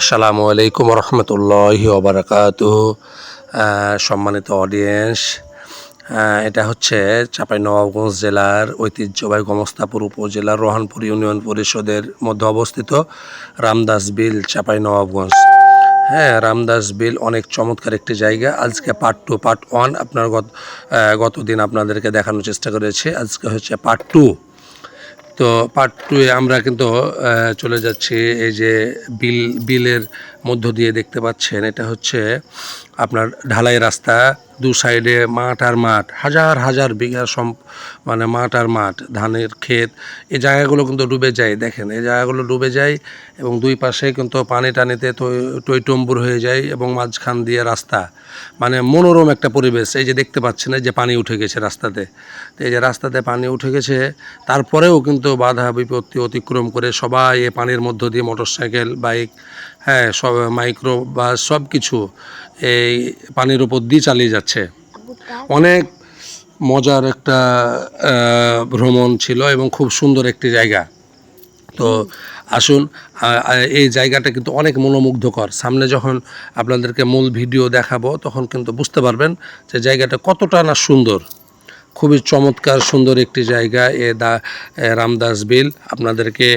আসসালামু আলাইকুম রহমতুল্লাহি ওবরাকাত সম্মানিত অডিয়েন্স এটা হচ্ছে চাঁপাইনবাবগঞ্জ জেলার ঐতিহ্যবাহী গমস্তাপুর উপজেলার রোহানপুর ইউনিয়ন পরিষদের মধ্যে অবস্থিত রামদাস বিল, চাঁপাইনবাবগঞ্জ। হ্যাঁ রামদাস বিল অনেক চমৎকার একটি জায়গা। আজকে পার্ট টু পার্ট ওয়ান আপনার গত গতদিন আপনাদেরকে দেখানোর চেষ্টা করেছি। আজকে হচ্ছে পার্ট টু তো পার্ট টুয়ে আমরা কিন্তু চলে যাচ্ছি। এই যে বিল, বিলের মধ্য দিয়ে দেখতে পাচ্ছেন, এটা হচ্ছে আপনার ঢালাই রাস্তা, দু সাইডে মাঠ আর মাঠ, হাজার হাজার বিঘা সম মানে মাঠ আর মাঠ, ধানের ক্ষেত, এই জায়গাগুলো কিন্তু ডুবে যায়, দেখেন, এই জায়গাগুলো ডুবে যায় এবং দুই পাশে কিন্তু পানি টানিতে টই- টইটম্বুর হয়ে যায় এবং মাঝখান দিয়ে রাস্তা মানে মনোরম একটা পরিবেশ, এই যে দেখতে পাচ্ছেন যে পানি উঠে গেছে রাস্তাতে, তো এই যে রাস্তাতে পানি উঠে গেছে, তারপরেও কিন্তু বাধা বিপত্তি অতিক্রম করে সবাই এই পানির মধ্য দিয়ে মোটরসাইকেল, বাইক হ্যাঁ সব মাইক্রো বাস সব কিছু এই পানির উপর দিয়ে চালিয়ে যাচ্ছে। অনেক মজার একটা ভ্রমণ ছিল এবং খুব সুন্দর একটি জায়গা। তো আসুন এই জায়গাটা কিন্তু অনেক মনোমুগ্ধকর। সামনে যখন আপনাদেরকে মূল ভিডিও দেখাবো, তখন কিন্তু বুঝতে পারবেন যে জায়গাটা কতটা না সুন্দর। খুবই চমৎকার, সুন্দর একটি জায়গা এ দা রামদাস বিল আপনাদেরকে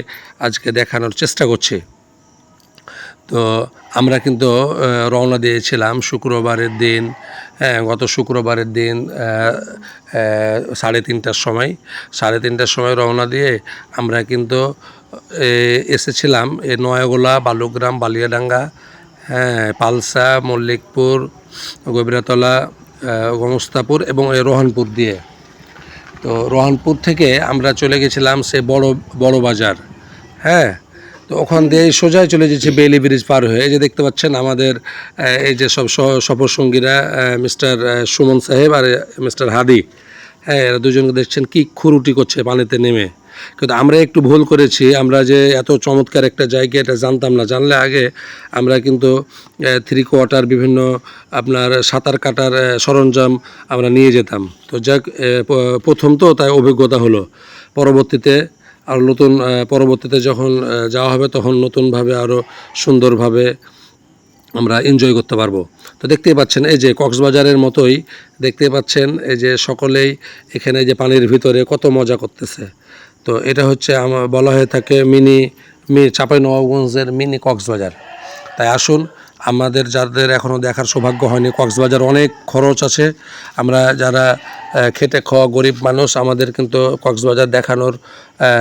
আজকে দেখানোর চেষ্টা করছি। তো আমরা কিন্তু রওনা দিয়েছিলাম শুক্রবারের দিন হ্যাঁ গত শুক্রবারের দিন সাড়ে তিনটার সময়। সাড়ে তিনটার সময় রওনা দিয়ে আমরা কিন্তু এসেছিলাম এ নয়াগোলা, বালুগ্রাম, বালিয়াডাঙ্গা হ্যাঁ পালসা, মল্লিকপুর, গভীরাতলা গমস্তাপুর এবং রোহানপুর দিয়ে। তো রোহানপুর থেকে আমরা চলে গেছিলাম সে বড় বড় বাজার হ্যাঁ তো ওখান দিয়ে সোজাই চলে যাচ্ছে বেলি ব্রিজ পার হয়ে। এই যে দেখতে পাচ্ছেন আমাদের এই যে সব সফর সঙ্গীরা মিস্টার সুমন সাহেব আর মিস্টার হাদি। হ্যাঁ এরা দুজনকে দেখছেন কি খুরুটি করছে পানিতে নেমে। কিন্তু আমরা একটু ভুল করেছি, আমরা যে এত চমৎকার একটা জায়গা, এটা জানতাম না। জানলে আগে আমরা কিন্তু থ্রি কোয়ার্টার বিভিন্ন আপনার সাঁতার কাটার সরঞ্জাম আমরা নিয়ে যেতাম। তো যাক প্রথম তো তাই অভিজ্ঞতা হলো। পরবর্তীতে আর নতুন পরবর্তীতে যখন যাওয়া হবে তখন নতুনভাবে আরও সুন্দরভাবে আমরা এনজয় করতে পারব। তো দেখতেই পাচ্ছেন, এই যে কক্সবাজারের মতোই দেখতে পাচ্ছেন, এই যে সকলেই এখানে যে পানির ভিতরে কত মজা করতেছে। তো এটা হচ্ছে আমার বলা হয়ে থাকে মিনি, মি চাপাই নবাবগঞ্জের মিনি কক্সবাজার। তাই আসুন আমাদের যাদের এখনও দেখার সৌভাগ্য হয়নি, কক্সবাজার অনেক খরচ আছে। আমরা যারা খেটে খাওয়া গরিব মানুষ, আমাদের কিন্তু কক্সবাজার দেখানোর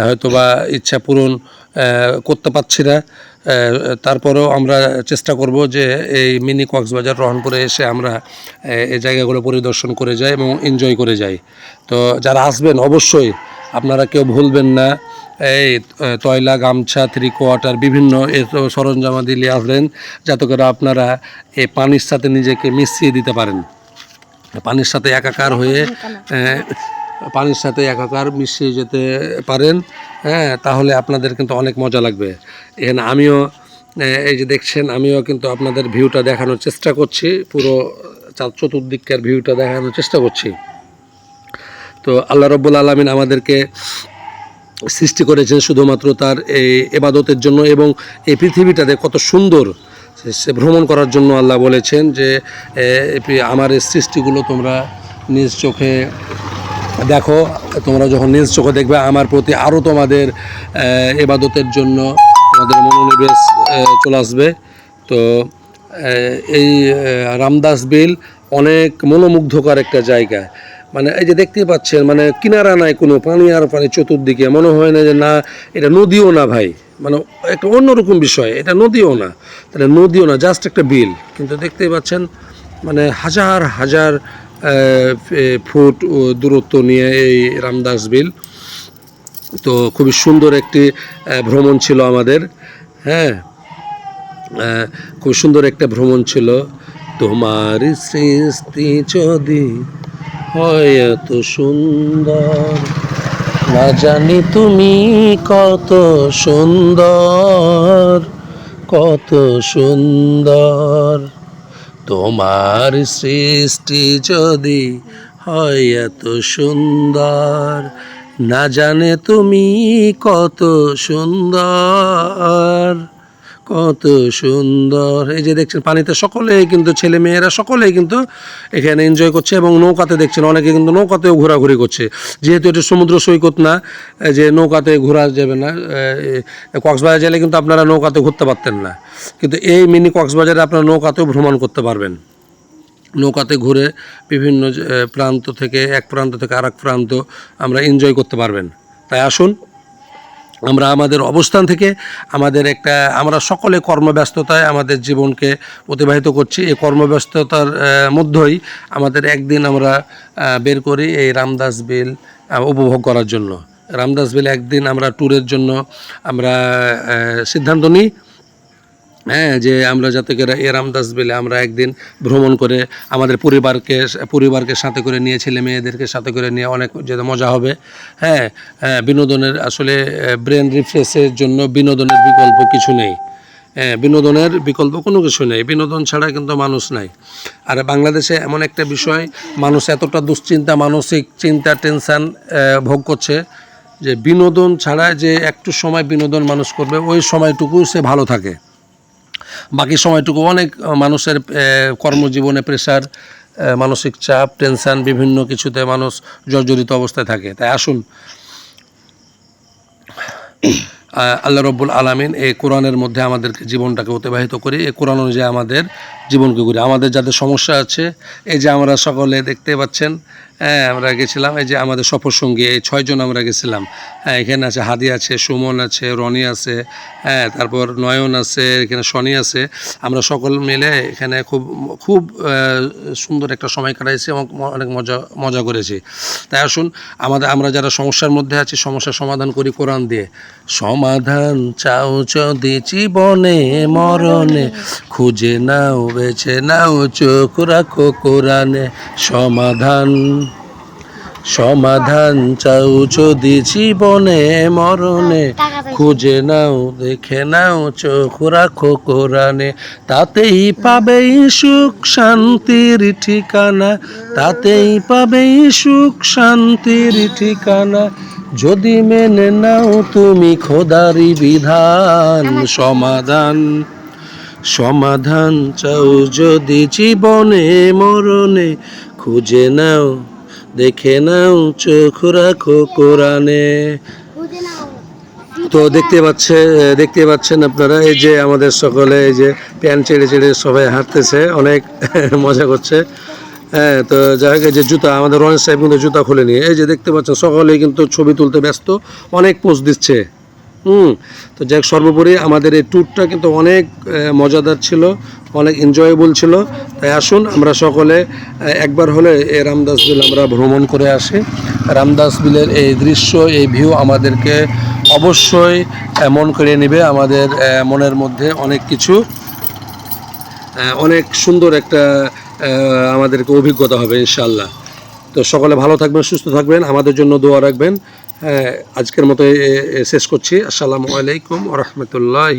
হয়তোবা ইচ্ছা পূরণ করতে পারছি না। তারপরেও আমরা চেষ্টা করব যে এই মিনি কক্সবাজার রহনপুরে এসে আমরা এই জায়গাগুলো পরিদর্শন করে যাই এবং এনজয় করে যাই। তো যারা আসবেন, অবশ্যই আপনারা কেউ ভুলবেন না। এই তয়লা, গামছা থ্রি কোয়ার্টার বিভিন্ন সরঞ্জামাদি নিয়ে আসবেন যাতে করে আপনারা এই পানির সাথে নিজেকে মিশিয়ে দিতে পারেন। পানির সাথে একাকার হয়ে পানির সাথে একাকার মিশিয়ে যেতে পারেন হ্যাঁ তাহলে আপনাদের কিন্তু অনেক মজা লাগবে। এখানে আমিও এই যে দেখছেন, আমিও কিন্তু আপনাদের ভিউটা দেখানোর চেষ্টা করছি, পুরো চতুর্দিককার ভিউটা দেখানোর চেষ্টা করছি। তো আল্লাহ রব্বুল আলমিন আমাদেরকে সৃষ্টি করেছেন শুধুমাত্র তার এই এবাদতের জন্য এবং এই পৃথিবীটাতে কত সুন্দর সে- ভ্রমণ করার জন্য আল্লাহ বলেছেন যে আমার এই সৃষ্টিগুলো তোমরা নিজ চোখে দেখো, তোমরা যখন নিজ চোখে দেখবে, আমার প্রতি আরও তোমাদের এবাদতের জন্য তোমাদের মনোনিবেশ চলে আসবে। তো এই রামদাস বিল অনেক মনোমুগ্ধকর একটা জায়গা। মানে এই যে দেখতে পাচ্ছেন মানে কিনারা নাই কোনো, পানি আর পানি চতুর্দিকে। মনে হয় না যে না, এটা নদীও না ভাই। মানে একটা অন্যরকম বিষয়, এটা নদীও না। তাহলে নদীও না জাস্ট একটা বিল। কিন্তু দেখতেই পাচ্ছেন মানে হাজার হাজার ফুট দূরত্ব নিয়ে এই রামদাস বিল। তো খুবই সুন্দর একটি ভ্রমণ ছিল আমাদের। হ্যাঁ খুব সুন্দর একটা ভ্রমণ ছিল। তোমার সৃষ্টি যদি হয় এত সুন্দর। না জানি তুমি কত সুন্দর কত সুন্দর। তোমার সৃষ্টি যদি হয় এত সুন্দর, না জানে তুমি কত সুন্দর। কত সুন্দর। এই যে দেখছেন, পানিতে সকলেই কিন্তু ছেলে মেয়েরা সকলেই কিন্তু এখানে এনজয় করছে এবং নৌকাতে দেখছেন অনেকে কিন্তু নৌকাতেও ঘোরাঘুরি করছে। যেহেতু এটা সমুদ্র সৈকত না যে নৌকাতে ঘোরা যাবে না কক্সবাজার জেলে কিন্তু আপনারা নৌকাতে ঘুরতে পারতেন না। কিন্তু এই মিনি কক্সবাজারে আপনারা নৌকাতেও ভ্রমণ করতে পারবেন। নৌকাতে ঘুরে বিভিন্ন প্রান্ত থেকে এক প্রান্ত থেকে আরেক প্রান্ত আমরা এনজয় করতে পারবেন। তাই আসুন। আমরা আমাদের অবস্থান থেকে আমাদের একটা, আমরা সকলে কর্মব্যস্ততায় আমাদের জীবনকে অতিবাহিত করছি। এই কর্মব্যস্ততার মধ্যেই আমাদের একদিন আমরা বের করি এই রামদাস বিল উপভোগ করার জন্য। রামদাস বিল একদিন আমরা ট্যুরের জন্য আমরা সিদ্ধান্ত নিই। হ্যাঁ যে আমরা যাতে করে এ রামদাস বিলে আমরা একদিন ভ্রমণ করে আমাদের পরিবারকে পরিবারকে সাথে করে নিয়ে, ছেলে মেয়েদেরকে সাথে করে নিয়ে অনেক যাতে মজা হবে। হ্যাঁ হ্যাঁ বিনোদনের আসলে ব্রেন রিফ্রেশের জন্য বিনোদনের বিকল্প কিছু নেই। হ্যাঁ বিনোদনের বিকল্প কোনো কিছু নেই। বিনোদন ছাড়া কিন্তু মানুষ নাই। আর বাংলাদেশে এমন একটা বিষয়, মানুষ এতটা দুশ্চিন্তা, মানসিক চিন্তা, টেনশান ভোগ করছে যে বিনোদন ছাড়া যে একটু সময় বিনোদন মানুষ করবে, ওই সময়টুকু সে ভালো থাকে। বাকি সময়টুকু অনেক মানুষের কর্মজীবনে প্রেশার মানসিক চাপ টেনশন বিভিন্ন কিছুতে মানুষ জর্জরিত অবস্থায় থাকে। তাই আসুন। আল্লাহ রব্বুল আলামিন এই কোরআনের মধ্যে আমাদেরকে জীবনটাকে অতিবাহিত করি, এই কোরআন অনুযায়ী আমাদের জীবনকে করি আমাদের যাদের সমস্যা আছে, এই যে আমরা সকলে দেখতে পাচ্ছেন আমরা গেছিলাম, এই যে আমাদের সফর সঙ্গী এই ছয়জন আমরা গেছিলাম। হ্যাঁ এখানে আছে হাদি আছে, সুমন আছে, রনি আছে হ্যাঁ তারপর নয়ন আছে, এখানে শনি আছে। আমরা সকল মিলে এখানে খুব খুব সুন্দর একটা সময় কাটাইছি এবং অনেক মজা মজা করেছি। তাই আসুন, আমাদের, আমরা যারা সমস্যার মধ্যে আছি, সমস্যার সমাধান করি কোরআন দিয়ে। সমাধান চাও যদি জীবনে, মরণে, খুঁজে নাও, বেছে নাও চোখ রাখো কোরআনে। সমাধান সমাধান চাও যদি জীবনে মরণে। খুঁজে নাও দেখে নাও চোখ রাখো কোরআনে। তাতেই পাবে সুখ শান্তির ঠিকানা। তাতেই পাবে সুখ শান্তির ঠিকানা। যদি মেনে নাও তুমি খোদারি বিধান সমাধান সমাধান চাও যদি জীবনে মরণে। খুঁজে নাও দেখে নাও, চোখ রাখো কোরআনে। তো দেখতে পাচ্ছে, দেখতে পাচ্ছেন আপনারা, এই যে আমাদের সকলে, এই যে প্যান্ট ছেড়ে ছেড়ে সবাই হাঁটতেছে, অনেক মজা করছে। হ্যাঁ তো যাই হোক যে জুতা, আমাদের রনেশ সাহেব কিন্তু জুতা খুলে নিয়ে, এই যে দেখতে পাচ্ছেন, সকলেই কিন্তু ছবি তুলতে ব্যস্ত, অনেক পোস্ট দিচ্ছে। হুম, তো যাই সর্বোপরি আমাদের এই ট্যুরটা কিন্তু অনেক মজাদার ছিল, অনেক এনজয়েবল ছিল। তাই আসুন, আমরা সকলে একবার হলে এই রামদাস বিল আমরা ভ্রমণ করে আসি। রামদাস বিলের এই দৃশ্য, এই ভিউ আমাদেরকে অবশ্যই মন করে নেবে। আমাদের মনের মধ্যে অনেক কিছু অনেক সুন্দর একটা আমাদেরকে অভিজ্ঞতা হবে ইনশাল্লাহ তো সকলে ভালো থাকবেন, সুস্থ থাকবেন, আমাদের জন্য দোয়া রাখবেন। আজকের মতো শেষ করছি। আসসালামু আলাইকুম রহমতুল্লাহ